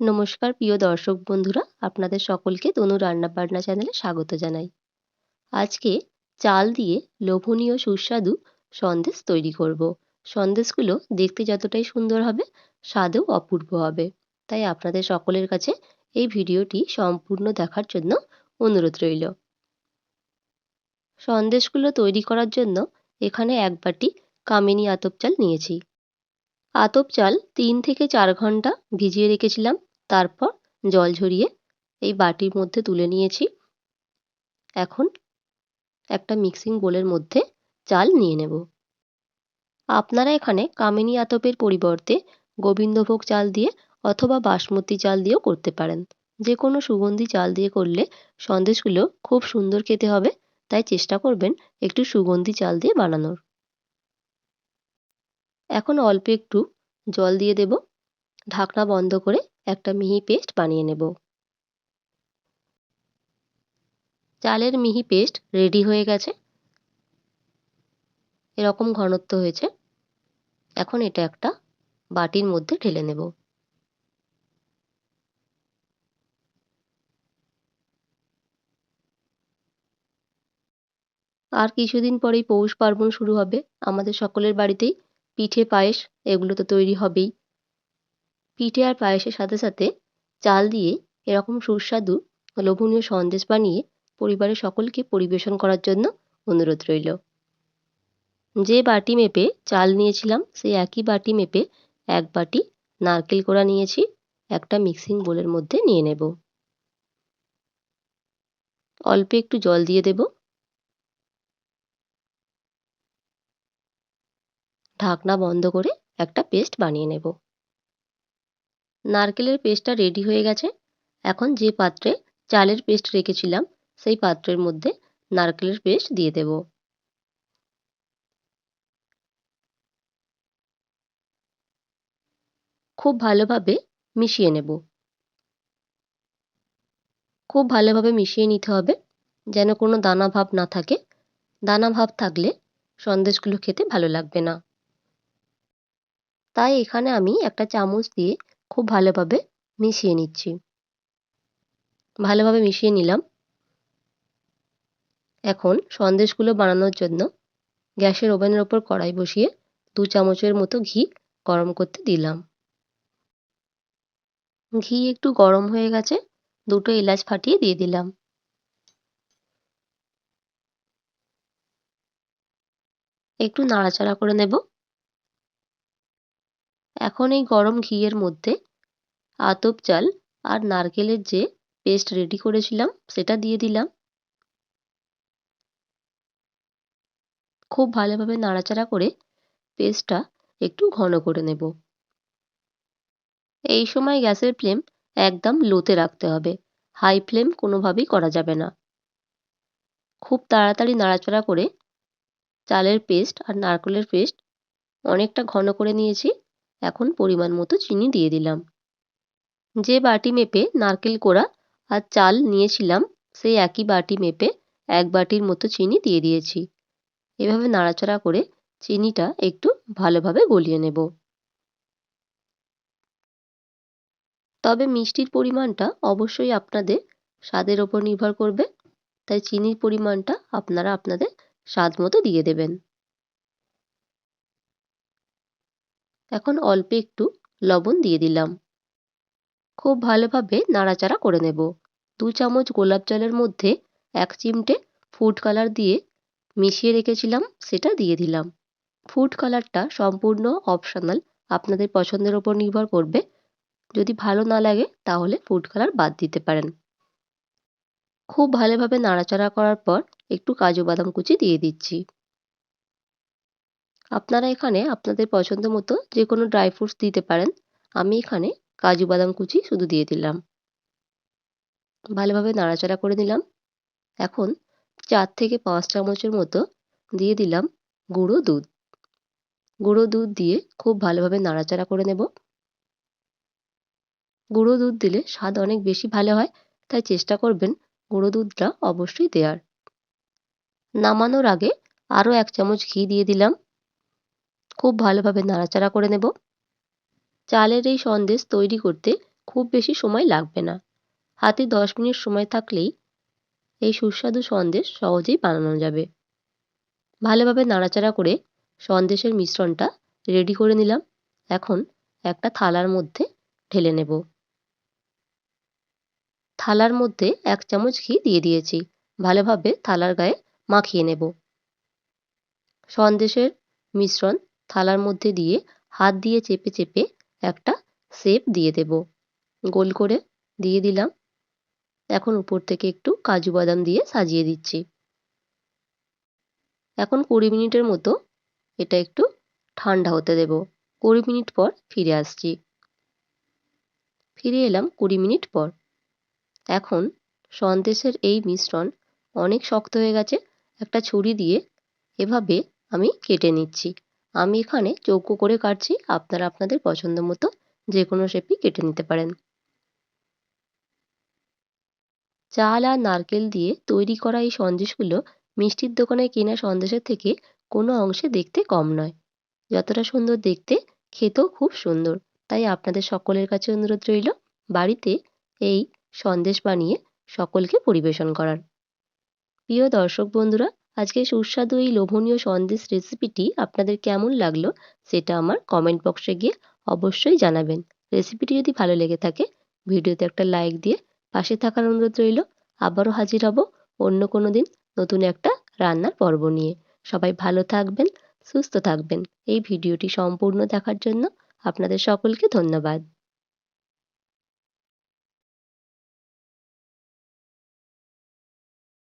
নমস্কার, প্রিয় দর্শক বন্ধুরা, আপনাদের সকলকে তনু রান্নাবান্না চ্যানেলে স্বাগত জানাই। আজকে চাল দিয়ে লোভনীয় সুস্বাদু সন্দেশ তৈরি করব। সন্দেশগুলো দেখতে যতটাই সুন্দর হবে, স্বাদেও অপূর্ব হবে। তাই আপনাদের সকলের কাছে এই ভিডিওটি সম্পূর্ণ দেখার জন্য অনুরোধ রইল। সন্দেশগুলো তৈরি করার জন্য এখানে এক বাটি কামিনী আতপ চাল নিয়েছি। আতপ চাল তিন থেকে চার ঘণ্টা ভিজিয়ে রেখেছিলাম, তারপর জল ঝরিয়ে এই বাটির মধ্যে তুলে নিয়েছি। এখন একটা মিক্সিং বোলের মধ্যে চাল নিয়ে নেব। আপনারা এখানে কামিনী আতপের পরিবর্তে গোবিন্দভোগ চাল দিয়ে অথবা বাসমতি চাল দিয়েও করতে পারেন। যে কোনো সুগন্ধি চাল দিয়ে করলে সন্দেশগুলো খুব সুন্দর খেতে হবে, তাই চেষ্টা করবেন একটু সুগন্ধি চাল দিয়ে বানানোর। এখন অল্প একটু জল দিয়ে দেব। ঢাকনা বন্ধ করে একটা মিহি পেস্ট বানিয়ে নেব। চালের মিহি পেস্ট রেডি হয়ে গেছে। এরকম ঘনত্ব হয়েছে। এখন এটা একটা বাটির মধ্যে ঢেলে নেব। আর কিছুদিন পরেই পৌষ পার্বণ শুরু হবে। আমাদের সকলের বাড়িতেই পিঠে পায়েস, এগুলো তো তৈরি হবেই। পিঠে আর পায়েসের সাথে সাথে চাল দিয়ে এরকম সুস্বাদু লোভনীয় সন্দেশ বানিয়ে পরিবারের সকলকে পরিবেশন করার জন্য অনুরোধ রইল। যে বাটি মেপে চাল নিয়েছিলাম, সেই একই বাটি মেপে এক বাটি নারকেল কোড়া নিয়েছি, একটা মিক্সিং বোলের মধ্যে নিয়ে নেব। অল্প একটু জল দিয়ে দেব। ঢাকনা বন্ধ করে একটা পেস্ট বানিয়ে নেব। নারকেলের পেস্টটা রেডি হয়ে গেছে। এখন যে পাত্রে চালের পেস্ট রেখেছিলাম, সেই পাত্রের মধ্যে নারকেলের পেস্ট দিয়ে দেব। খুব ভালোভাবে মিশিয়ে নেব। খুব ভালোভাবে মিশিয়ে নিতে হবে, যেন কোনো দানা ভাব না থাকে। দানা ভাব থাকলে সন্দেশগুলো খেতে ভালো লাগবে না। তাই এখানে আমি একটা চামচ দিয়ে খুব ভালোভাবে মিশিয়ে নিচ্ছি। ভালোভাবে মিশিয়ে নিলাম। এখন সন্দেশগুলো বানানোর জন্য গ্যাসের ওভেনের ওপর কড়াই বসিয়ে দু চামচের মতো ঘি গরম করতে দিলাম। ঘি একটু গরম হয়ে গেছে, দুটো এলাচ ফাটিয়ে দিয়ে দিলাম। একটু নাড়াচাড়া করে নেব। এখন এই গরম ঘিয়ের মধ্যে আতপ চাল আর নারকেলের যে পেস্ট রেডি করেছিলাম, সেটা দিয়ে দিলাম। খুব ভালোভাবে নাড়াচাড়া করে পেস্টটা একটু ঘন করে নেব। এই সময় গ্যাসের ফ্লেম একদম লোতে রাখতে হবে। হাই ফ্লেম কোনোভাবেই করা যাবে না। খুব তাড়াতাড়ি নাড়াচাড়া করে চালের পেস্ট আর নারকেলের পেস্ট অনেকটা ঘন করে নিয়েছি। এখন পরিমাণ মতো চিনি দিয়ে দিলাম। যে বাটি মেপে নারকেল কোড়া আর চাল নিয়েছিলাম, সেই একই বাটি মেপে এক বাটির মতো চিনি দিয়ে দিয়েছি। এভাবে নাড়াচাড়া করে চিনিটা একটু ভালোভাবে গলিয়ে নেব। তবে মিষ্টির পরিমাণটা অবশ্যই আপনাদের স্বাদের ওপর নির্ভর করবে, তাই চিনির পরিমাণটা আপনারা আপনাদের স্বাদ মতো দিয়ে দেবেন। এখন অল্প একটু লবণ দিয়ে দিলাম। খুব ভালোভাবে নাড়াচাড়া করে নেব। দু চামচ গোলাপ জলের মধ্যে এক চিমটে ফুড কালার দিয়ে মিশিয়ে রেখেছিলাম, সেটা দিয়ে দিলাম। ফুড কালারটা সম্পূর্ণ অপশনাল, আপনাদের পছন্দের ওপর নির্ভর করবে। যদি ভালো না লাগে, তাহলে ফুড কালার বাদ দিতে পারেন। খুব ভালোভাবে নাড়াচাড়া করার পর একটু কাজু বাদাম কুচি দিয়ে দিচ্ছি। আপনারা এখানে আপনাদের পছন্দ মতো যে কোনো ড্রাই ফ্রুটস দিতে পারেন। আমি এখানে কাজু বাদাম কুচি শুধু দিয়ে দিলাম। ভালোভাবে নাড়াচাড়া করে নিলাম। এখন চার থেকে পাঁচ চামচের মতো দিয়ে দিলাম গুঁড়ো দুধ। গুঁড়ো দুধ দিয়ে খুব ভালোভাবে নাড়াচাড়া করে নেব। গুঁড়ো দুধ দিলে স্বাদ অনেক বেশি ভালো হয়, তাই চেষ্টা করবেন গুঁড়ো দুধটা অবশ্যই দেওয়ার নামানোর আগে আরও এক চামচ ঘি দিয়ে দিলাম। খুব ভালোভাবে নাড়াচাড়া করে নেব। চালের এই সন্দেশ তৈরি করতে খুব বেশি সময় লাগবে না। হাতে দশ মিনিট সময় থাকলেই এই সুস্বাদু সন্দেশ সহজেই বানানো যাবে। ভালোভাবে নাড়াচাড়া করে সন্দেশের মিশ্রণটা রেডি করে নিলাম। এখন একটা থালার মধ্যে ঢেলে নেব। থালার মধ্যে এক চামচ ঘি দিয়ে দিয়েছি। ভালোভাবে থালার গায়ে মাখিয়ে নেব। সন্দেশের মিশ্রণ থালার মধ্যে দিয়ে হাত দিয়ে চেপে চেপে একটা শেপ দিয়ে দেব। গোল করে দিয়ে দিলাম। এখন উপর থেকে একটু কাজু বাদাম দিয়ে সাজিয়ে দিচ্ছি। এখন কুড়ি মিনিটের মতো এটা একটু ঠান্ডা হতে দেব। কুড়ি মিনিট পর ফিরে আসছি। ফিরে এলাম কুড়ি মিনিট পর। এখন সন্দেশের এই মিশ্রণ অনেক শক্ত হয়ে গেছে। একটা ছুরি দিয়ে এভাবে আমি কেটে নিচ্ছি। আমি এখানে চৌকো করে কাটছি। আপনারা আপনাদের পছন্দ মতো যে কোনো শেপই কেটে নিতে পারেন। চাল আর নারকেল দিয়ে তৈরি করা এই সন্দেশগুলো মিষ্টির দোকানে কেনা সন্দেশের থেকে কোনো অংশে দেখতে কম নয়। যতটা সুন্দর দেখতে, খেতেও খুব সুন্দর। তাই আপনাদের সকলের কাছে অনুরোধ রইল, বাড়িতে এই সন্দেশ বানিয়ে সকলকে পরিবেশন করার। প্রিয় দর্শক বন্ধুরা আজকে সুস্বাদু এই লোভনীয় সন্দেশ রেসিপিটি আপনাদের কেমন লাগল সেটা আমার কমেন্ট বক্সে গিয়ে অবশ্যই জানাবেন। রেসিপিটি যদি ভালো লেগে থাকে, ভিডিওতে একটা লাইক দিয়ে পাশে থাকার অনুরোধ রইল। আবারও হাজির হব অন্য কোনো দিন নতুন একটা রান্নার পর্ব নিয়ে। সবাই ভালো থাকবেন, সুস্থ থাকবেন। এই ভিডিওটি সম্পূর্ণ দেখার জন্য আপনাদের সকলকে ধন্যবাদ।